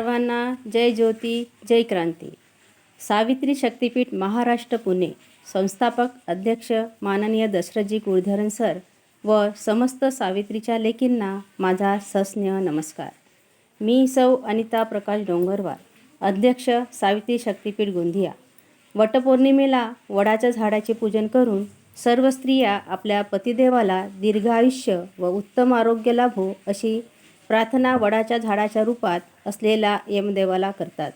सर्वांना जय ज्योती जय क्रांती. सावित्री शक्तीपीठ महाराष्ट्र पुणे. संस्थापक अध्यक्ष माननीय दशरथजी कुळधरण सर व समस्त सावित्रीच्या लेकींना माझा सस्नेह नमस्कार. मी सौ अनिता प्रकाश डोंगरवार अध्यक्ष सावित्री शक्तीपीठ गोंदिया. वटपौर्णिमेला वडाच्या झाडाचे पूजन करून सर्व स्त्रिया आपल्या पतिदेवाला दीर्घ आयुष्य व उत्तम आरोग्य लाभो अशी प्रार्थना वडाच्या झाडाच्या रूपात असलेला यमदेवाला करतात.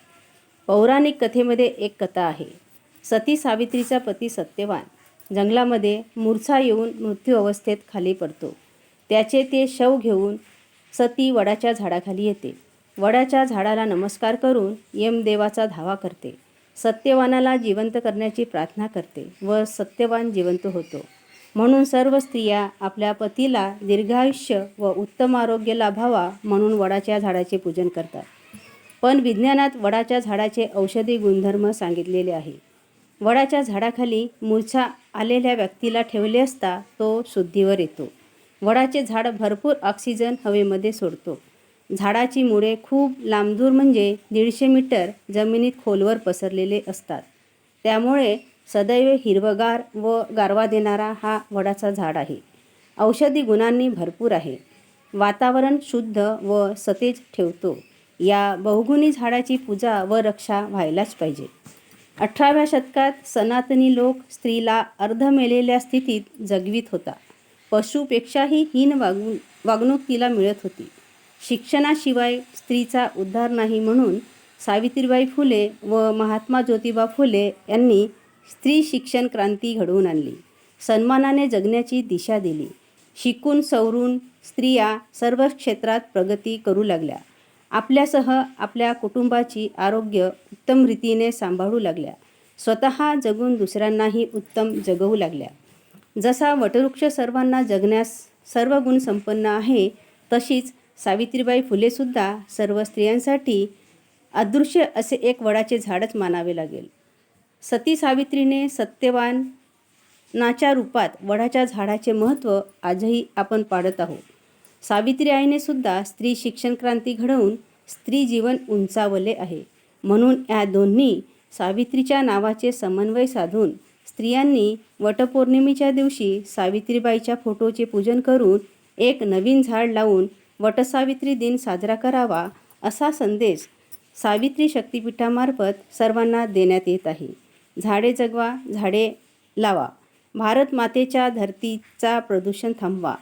पौराणिक कथेमध्ये एक कथा आहे. सती सावित्रीचा पती सत्यवान. जंगलामध्ये मूर्छा येऊन मृत्यू अवस्थेत खाली पडतो. त्याचे ते शव घेऊन सती वडाच्या झाडाखाली येते. वडाच्या झाडाला नमस्कार करून यमदेवाचा धावा करते. सत्यवानाला जिवंत करण्याची प्रार्थना करते व सत्यवान जिवंत होतो. म्हणून सर्व स्त्रिया आपल्या पतीला दीर्घायुष्य व उत्तम आरोग्य लाभावा म्हणून वडाच्या झाडाचे पूजन करतात. पण विज्ञानात वडाच्या झाडाचे औषधी गुणधर्म सांगितलेले आहे. वडाच्या झाडाखाली मूर्छा आलेल्या व्यक्तीला ठेवले असता तो शुद्धीवर येतो. वडाचे झाड भरपूर ऑक्सिजन हवेमध्ये सोडतो. झाडाची मुळे खूप लांबदूर म्हणजे दीडशे मीटर जमिनीत खोलवर पसरलेले असतात. त्यामुळे सदैव हिरवगार व गारवा देणारा हा वडाचा झाड आहे. औषधी गुणांनी भरपूर आहे. वातावरण शुद्ध व सतेज ठेवतो. या बहुगुणी झाडाची पूजा व रक्षा व्हायलाच पाहिजे. अठराव्या शतकात सनातनी लोक स्त्रीला अर्ध मेलेल्या स्थितीत जगवीत होता. पशुपेक्षाही हीन वागणू वागणूक तिला मिळत होती. शिक्षणाशिवाय स्त्रीचा उद्धार नाही म्हणून सावित्रीबाई फुले व महात्मा ज्योतिबा फुले यांनी स्त्री शिक्षण क्रांती घडवून आणली. सन्मानाने जगण्याची दिशा दिली. शिकून सवरून स्त्रिया सर्व क्षेत्रात प्रगती करू लागल्या. आपल्यासह आपल्या कुटुंबाची आरोग्य उत्तम रीतीने सांभाळू लागल्या. स्वतः जगून दुसऱ्यांनाही उत्तम जगवू लागल्या. जसा वटवृक्ष सर्वांना जगण्यास सर्व गुण संपन्न आहे तशीच सावित्रीबाई फुलेसुद्धा सर्व स्त्रियांसाठी अदृश्य असे एक वडाचे झाडच मानावे लागेल. सती सावित्रीने सत्यवानाच्या रूपात वडाच्या झाडाचे महत्त्व आजही आपण पाडत आहोत. सावित्री आईने सुद्धा स्त्री शिक्षण क्रांती घडवून स्त्री जीवन उंचावले आहे. म्हणून या दोन्ही सावित्रीच्या नावाचे समन्वय साधून स्त्रियांनी वटपौर्णिमेच्या दिवशी सावित्रीबाईच्या फोटोचे पूजन करून एक नवीन झाड लावून वटसावित्री दिन साजरा करावा असा संदेश सावित्री शक्तिपीठामार्फत सर्वांना देण्यात येत आहे. झाडे जगवा झाडे लावा. भारत मातेच्या धरतीचा प्रदूषण थांबवा.